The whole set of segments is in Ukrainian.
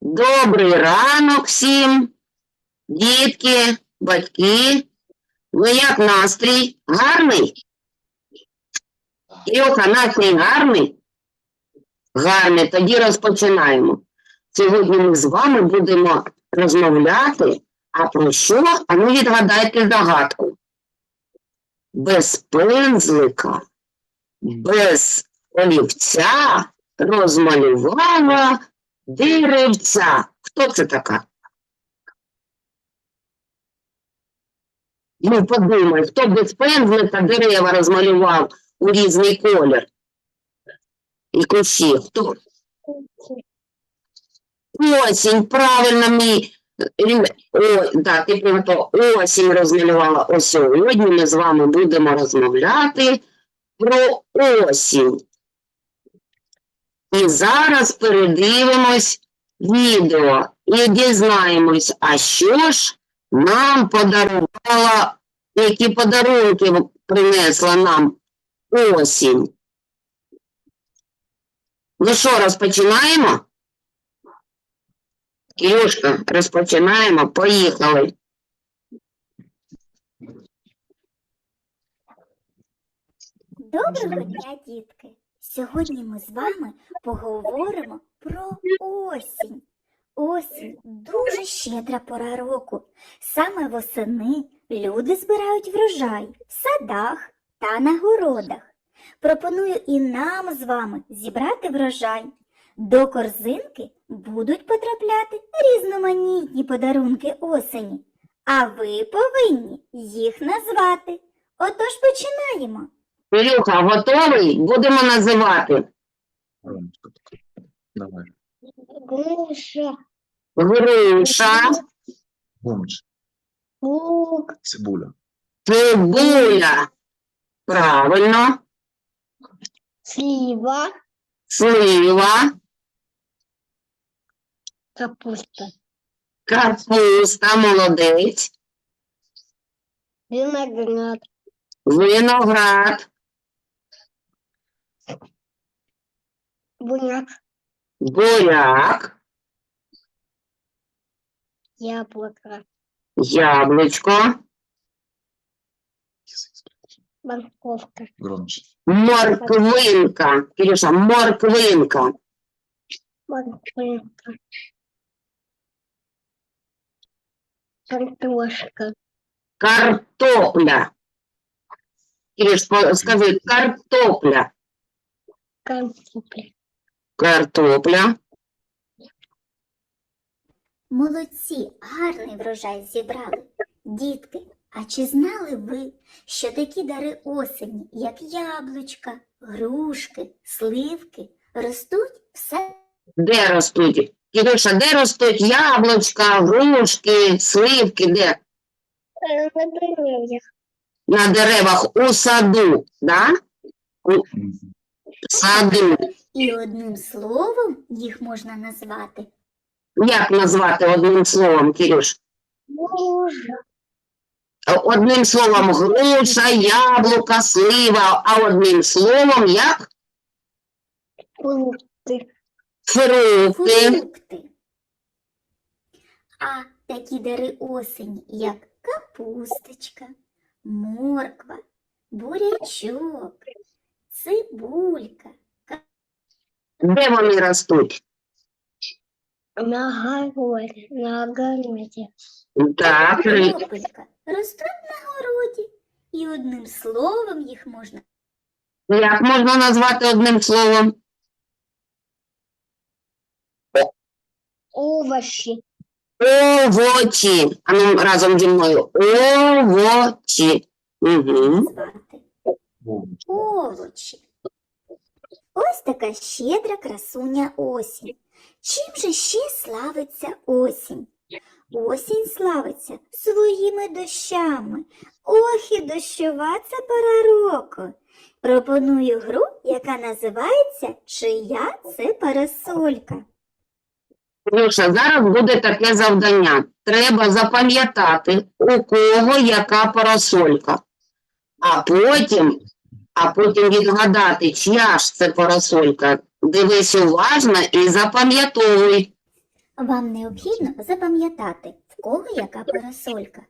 Добрий ранок всім, дітки, батьки. Ну як настрій? Гарний? Ілюха, настрій гарний? Гарний, тоді розпочинаємо. Сьогодні ми з вами будемо розмовляти, а про що? А ну відгадайте загадку. Без пензлика, без олівця розмалювала деревця. Хто це така? Ну, подумай, хто без пензлика дерева розмалював у різний колір? І кущі. Хто? Осінь, правильно, мій. О, так, ти приготував. Осінь розмалювала. Ось сьогодні ми з вами будемо розмовляти про осінь. І зараз передивимось відео і дізнаємось, а що ж нам подарувала, які подарунки принесла нам осінь. Ну що, розпочинаємо? Кирюшка, розпочинаємо, поїхали. Доброго дня, дітки! Сьогодні ми з вами поговоримо про осінь. Осінь дуже щедра пора року. Саме восени люди збирають врожай в садах та на городах. Пропоную і нам з вами зібрати врожай. До корзинки будуть потрапляти різноманітні подарунки осені, а ви повинні їх назвати. Отож починаємо. Кирюха, готовий? Будемо називати. Давай. Груша, Груша, Гумич. лук, Цибуля. цибуля. Правильно. слива, Слива, капуста, капуста, молодець, виноград, виноград, буряк, буряк, яблоко, спрятал. морковка, Громче. морквинка. Кирюша, морквинка, морковка, картошка, картопля. Кирюш, скажи, картопля, картопля. картопля. Молодці, гарний врожай зібрали. Дітки, а чи знали ви, що такі дари осені, як яблучка, грушки, сливки, ростуть все Де ростуть? Кирюша, де ростуть яблучка, грушки, сливки, де? на дерев'ях? На деревах у саду, да? У. саду. І одним словом їх можна назвати Як назвати одним словом, Кирюш? Боже. Одним словом груша, яблука, слива, а одним словом як Фрукти. фрукти. Фрукти. А такі дари осені, як капусточка, морква, бурячок, цибулька, Де вони ростуть? на городі, на огороді, Так, ри- картопелька ростуть на городі. І одним словом їх можна як можна назвати одним словом? овочі, Овочі. А ну разом зі мною. Овочі. Угу. назвати. Овочі. Ось така щедра красуня осінь. Чим же ще славиться осінь? Осінь славиться своїми дощами. Ох і дощова це пора року. Пропоную гру, яка називається Чия це парасолька. Кирюша, зараз буде таке завдання. Треба запам'ятати, у кого яка парасолька. А потім, а потім відгадати, чия ж це парасолька. Дивись уважно і запам'ятовуй. Вам необхідно запам'ятати, в кого яка парасолька.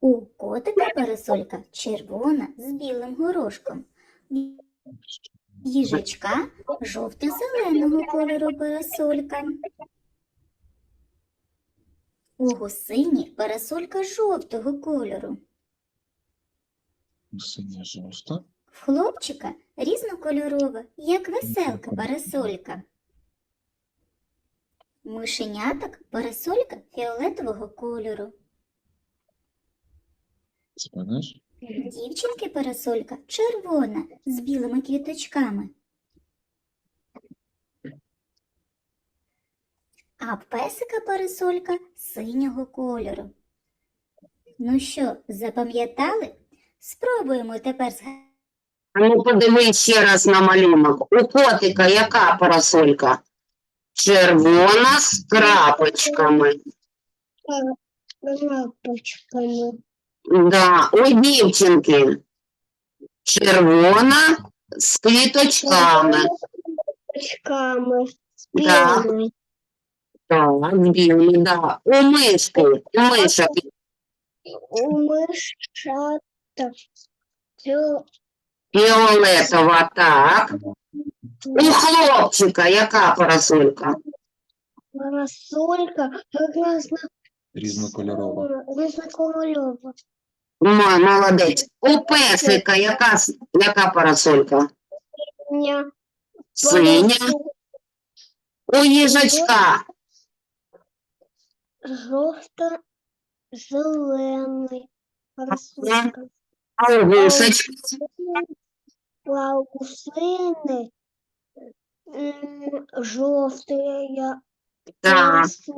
У котика парасолька червона з білим горошком. Їжачка жовто-зеленого кольору парасолька. У гусині парасолька жовтого кольору. Синя жовта. В хлопчика різнокольорова, як веселка парасолька. Мишеняток парасолька фіолетового кольору. Дівчинки парасолька червона з білими квіточками. А песика парасолька синього кольору. Ну що, запам'ятали? Спробуємо тепер згадати. А Ну, подивись ще раз на малюнок. У котика яка парасолька? Червона з крапочками. Лампочками. Да, у дівчинки червона з квіточками. Лампочками. Так. Білими. Так, білі, да. У мишки, у мишок У мишата. Цю фіолетова, так. У хлопчика яка парасолька? парасолька різна Різнокольорова. різнокольорова. М- Молодець. У песика яка, с- яка парасолька? Ня. Синя. У їжачка Жовто зелений. Парасолька. У. Жовтая. Так. Все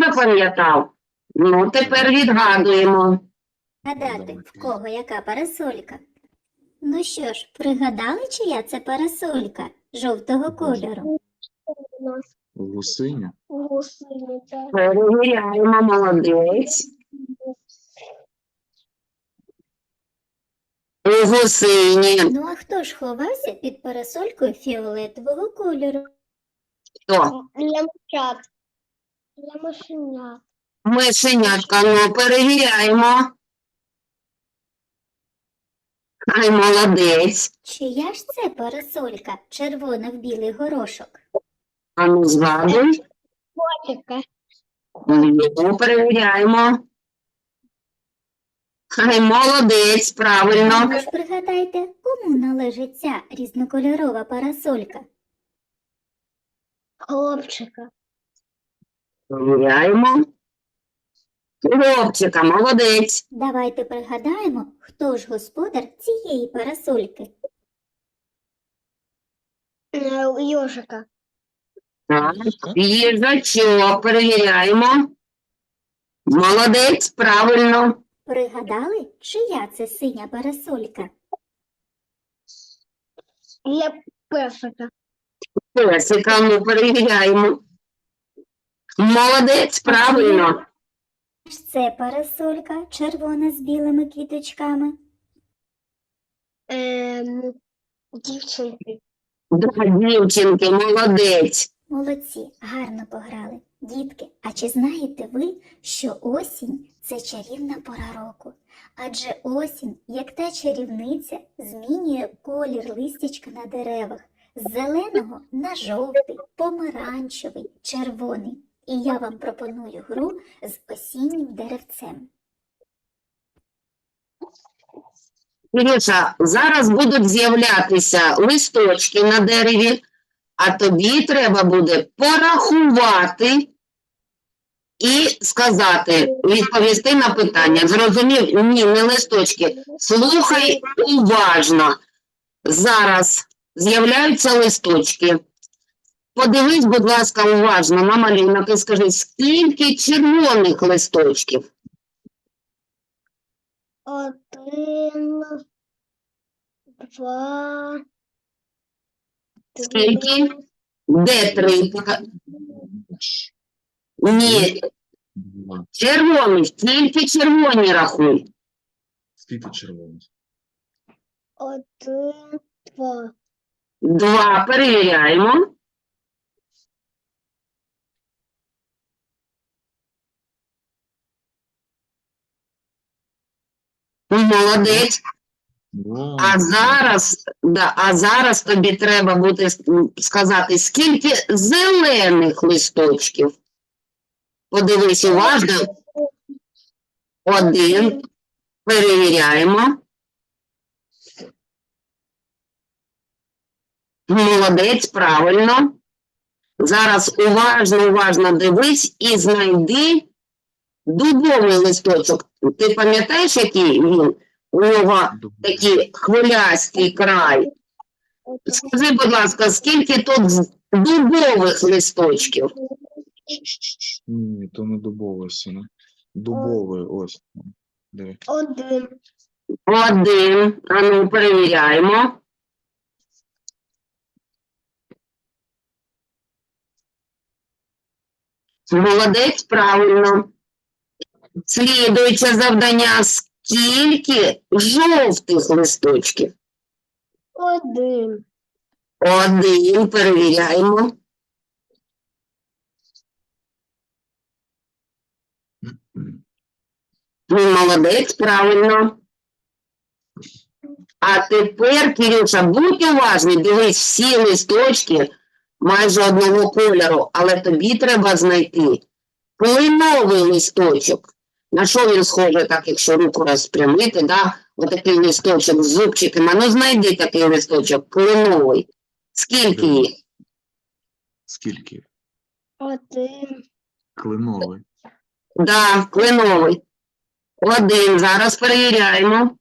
запам'ятав. Ну, тепер відгадуємо. Гадати, в кого яка парасолька. Ну що ж, пригадали, чия це парасолька жовтого кольору? Гусиня. гусині. так. Перевіряємо, молодець. У гусині. Ну а хто ж ховався під парасолькою фіолетового кольору? Хто? Для мчат. Для. Мишенятка, ну перевіряємо. Ай, молодець. Чия ж це парасолька, червона в білий горошок? А ну згадуй. Котика. Ну, перевіряємо. Ай, молодець, правильно. Ви ж пригадайте, кому належить ця різнокольорова парасолька? Хлопчика. Перевіряємо. Хлопчика, молодець. Давайте пригадаємо, хто ж господар цієї парасольки. Йожика. Так, їжачок, перевіряємо. Молодець, правильно. Пригадали, чия це синя парасолька? Для песика. Песика, ну перевіряємо. Молодець, правильно. Це парасолька, червона з білими квіточками. Ем, дівчинки. Да, дівчинки, молодець. Молодці, гарно пограли. Дітки, а чи знаєте ви, що осінь це чарівна пора року? Адже осінь, як та чарівниця, змінює колір листячка на деревах з зеленого на жовтий, помаранчевий, червоний. І я вам пропоную гру з осіннім деревцем. Кирюша, зараз будуть з'являтися листочки на дереві, а тобі треба буде порахувати і сказати, відповісти на питання. Зрозумів? Ні, не листочки. Слухай уважно. Зараз з'являються листочки. Подивись, будь ласка, уважно на малюнок і скажи, скільки червоних листочків? Один, два, Скільки? Де три? Ні, Два. червоних, тільки червоні рахуй. Скільки червоних? один, два. Два. Перевіряємо. Молодець. Два. А зараз, да, а зараз тобі треба буде сказати, скільки зелених листочків. Подивись уважно. Один. Перевіряємо. Молодець, правильно. Зараз уважно, уважно дивись і знайди дубовий листочок. Ти пам'ятаєш, який він? У нього такий хвилястий край. Скажи, будь ласка, скільки тут дубових листочків? Ні, то не дубовий сина. Дубовий, ось. Диви. Один. Один. А ну, перевіряємо. Молодець, правильно. Слідуюче завдання. Скільки жовтих листочків? Один. Один. Перевіряємо. Ну, молодець, правильно. А тепер, Кирюша, будь уважний, дивись, всі листочки майже одного кольору, але тобі треба знайти кленовий листочок. На що він схожий, так, якщо руку розпрямити, да? Отакий листочок з зубчиками. Ну, знайди такий листочок, кленовий. Скільки їх? Скільки? Один. Клиновий. Да, кленовий. Один. Зараз перевіряємо.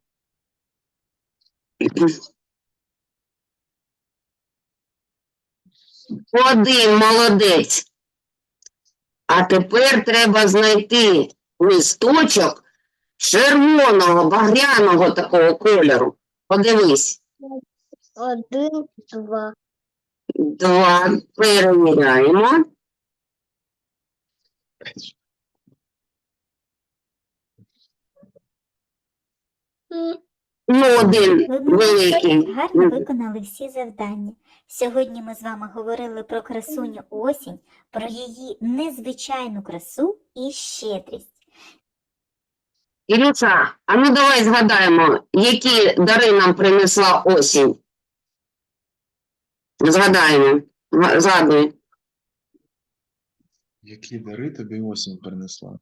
Один молодець. А тепер треба знайти листочок червоного, багряного такого кольору. Подивись. Один. Два. Два. Перевіряємо. Ну, один великий. гарно виконали всі завдання. Сьогодні ми з вами говорили про красуню осінь, про її незвичайну красу і щедрість. Ілюша, а ну давай згадаємо, які дари нам принесла осінь. Згадаємо. Згадуй. Які дари тобі осінь принесла?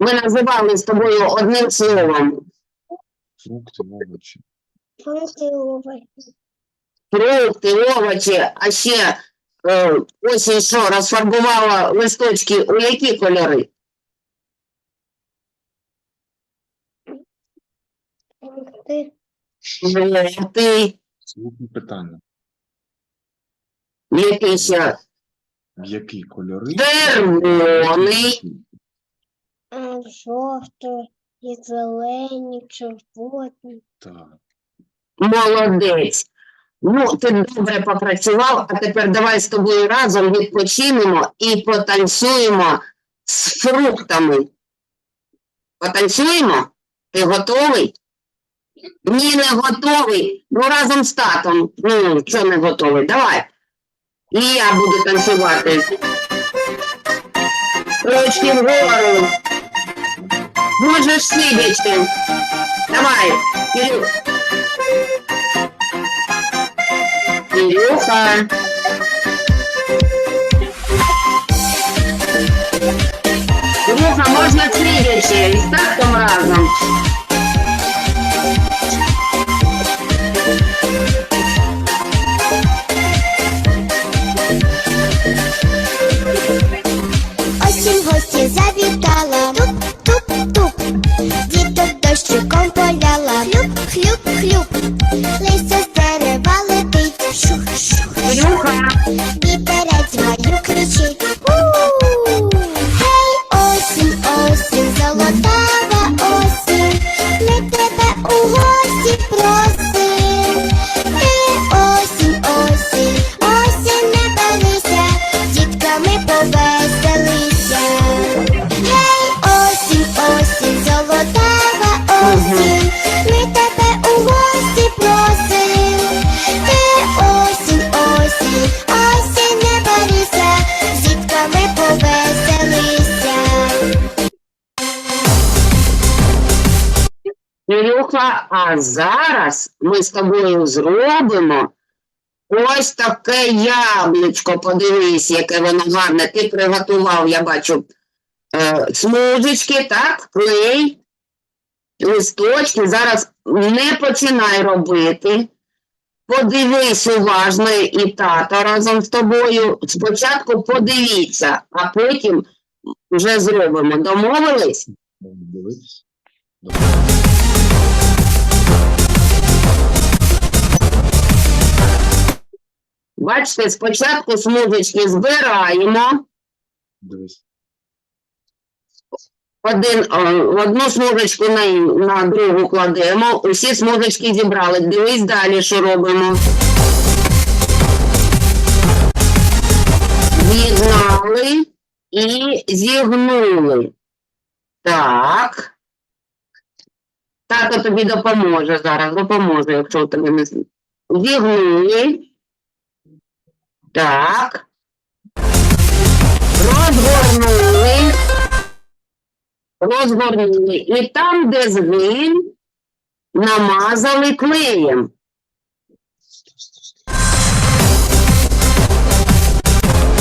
Ми називали з тобою одним словом. Фрукти, овочі. Фрукти і овочі. Фрукти, овочі, а ще е, осінь що, розфарбувала листочки у які кольори? Фрукти. Жовтий, Слухні питання. який ще В які кольори? червоний, А, Жовто. І зелені, червоні. Так. молодець. Ну, ти добре попрацював, а тепер давай з тобою разом відпочинемо і потанцюємо з фруктами. Потанцюємо? Ти готовий? Ні, не готовий. Ну, разом з татом. Ну, що не готовий? Давай. І я буду танцювати. Ручки вгору. Можеш сидячи. Давай, Кирюх. Кирюха. Кирюха, можна сидячи. І з татом разом. Вуха, а зараз ми з тобою зробимо ось таке яблучко. Подивись, яке воно гарне. Ти приготував, я бачу, е, смужечки, так, клей, листочки. Зараз не починай робити. Подивись уважно і тата разом з тобою. Спочатку подивіться, а потім вже зробимо. Домовились? Можна дивитися. Бачите, спочатку смужечки збираємо. Дивись. Один, одну смужечку на, на другу кладемо. Усі смужечки зібрали. Дивись далі, що робимо. З'єднали і зігнули. Так. Тато тобі допоможе зараз, допоможе, якщо у тебе не зігнули. Так. Розгорнули. Розгорнули. І там, де згин, намазали клеєм.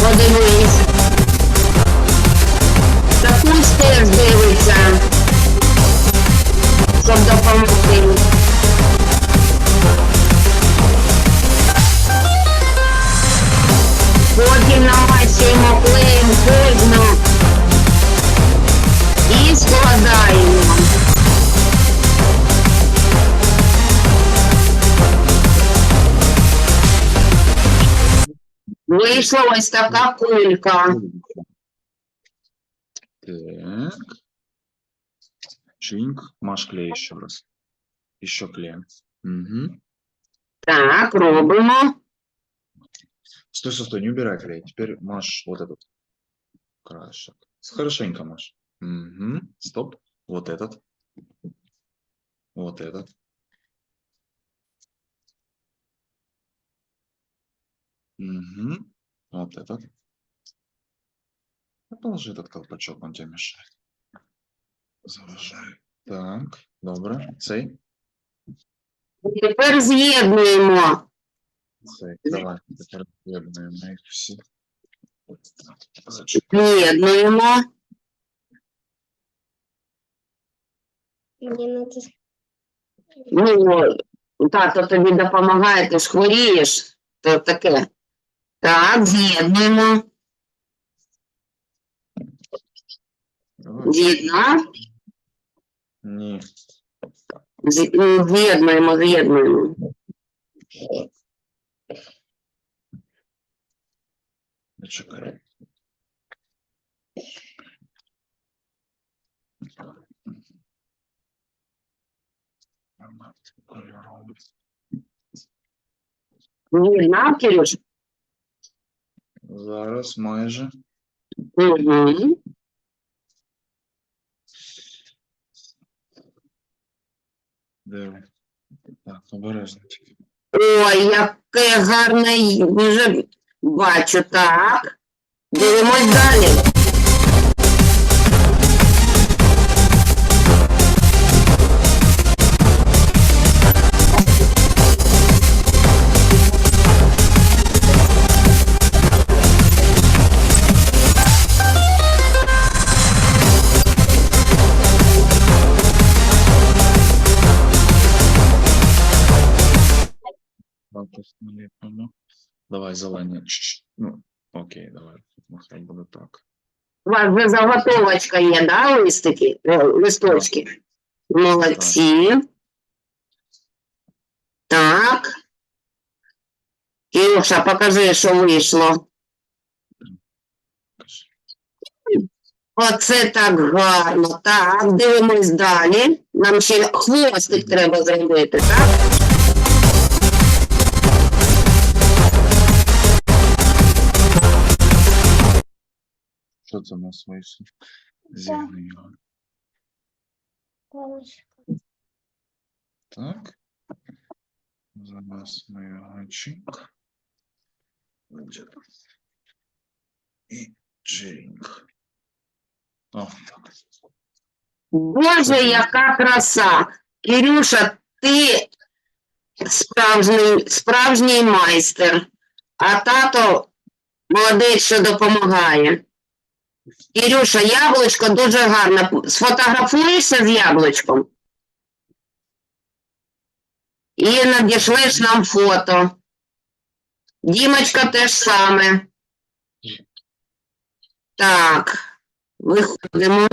Подивись. Такусь теж дивиться, щоб допомогти. Потім намащуємо клеєм кожну і складаємо. Вийшла ось така кулька. Так. Чинк. Маш клей еще раз. Еще клеем. Угу. Так, робимо. Стой, стой, стой, не убирай клей. Теперь маш вот этот краешек. Хорошенько маш. Угу. Стоп. Вот этот. Вот этот. Угу. Вот этот. Ну, Положи этот колпачок, он тебе мешает. Заважай. Так, добре. Цей. Тепер з'єднуємо. Цей. Давай. Тепер їх всі. Мені надо Ну, тато тобі допомагає, ти ж хворієш. То таке. Так, з'єднуємо. З'єднав. Ні. Ну, З'єднуємо, з'єднуємо. Кольоровий. З'єднав, Кирюш? Зараз майже. Угу. Диви. Так, обережно. Ой, яке гарне, вже бачу, так. Дивимось далі. Давай зелені. Ну, окей, давай. Нехай буде так. У вас вже заготовочка є, да, листики, е, листочки? Молодці. Так. Кирюша, покажи, що вийшло. Оце так гарно. Так, дивимось далі. Нам ще хвостик треба зробити, так? Що це у нас вийшло? Зігни його. Так. Зараз ми його чик. І чирінг. О, так. Боже, яка краса! Кирюша, ти справжній, справжній майстер, а тато молодець, що допомагає. Кирюша, яблучко дуже гарно. Сфотографуєшся з яблучком? І надішлеш нам фото. Дімочка теж саме. Так, виходимо.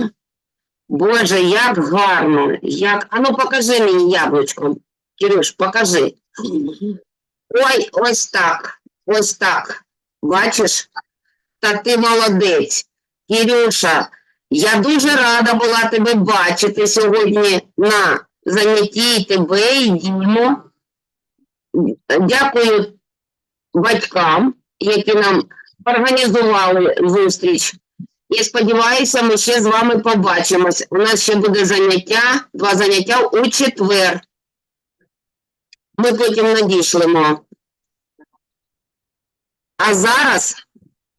Боже, як гарно, як. А ну покажи мені яблучко. Кирюш, покажи. Ой, ось так. Ось так. Бачиш? Та ти молодець. Кирюша, я дуже рада була тебе бачити сьогодні на занятті тебе і Діму. Дякую батькам, які нам організували зустріч. І сподіваюся, ми ще з вами побачимось. У нас ще буде заняття, два заняття у четвер. Ми потім надішлемо. А зараз,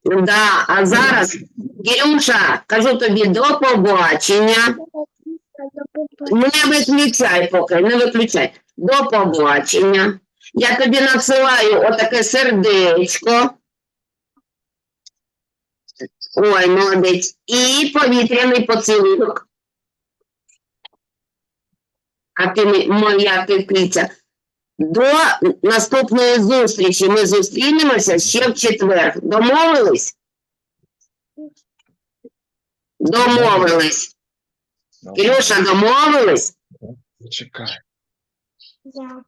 да, а зараз, Кирюша, кажу тобі до побачення. Не виключай поки, не виключай. До побачення. Я тобі надсилаю отаке сердечко. Ой, молодець. І повітряний поцілунок. А ти моя киця. До наступної зустрічі ми зустрінемося ще в четвер. Домовились? Домовились. Кирюша, домовились? Чекай. Да.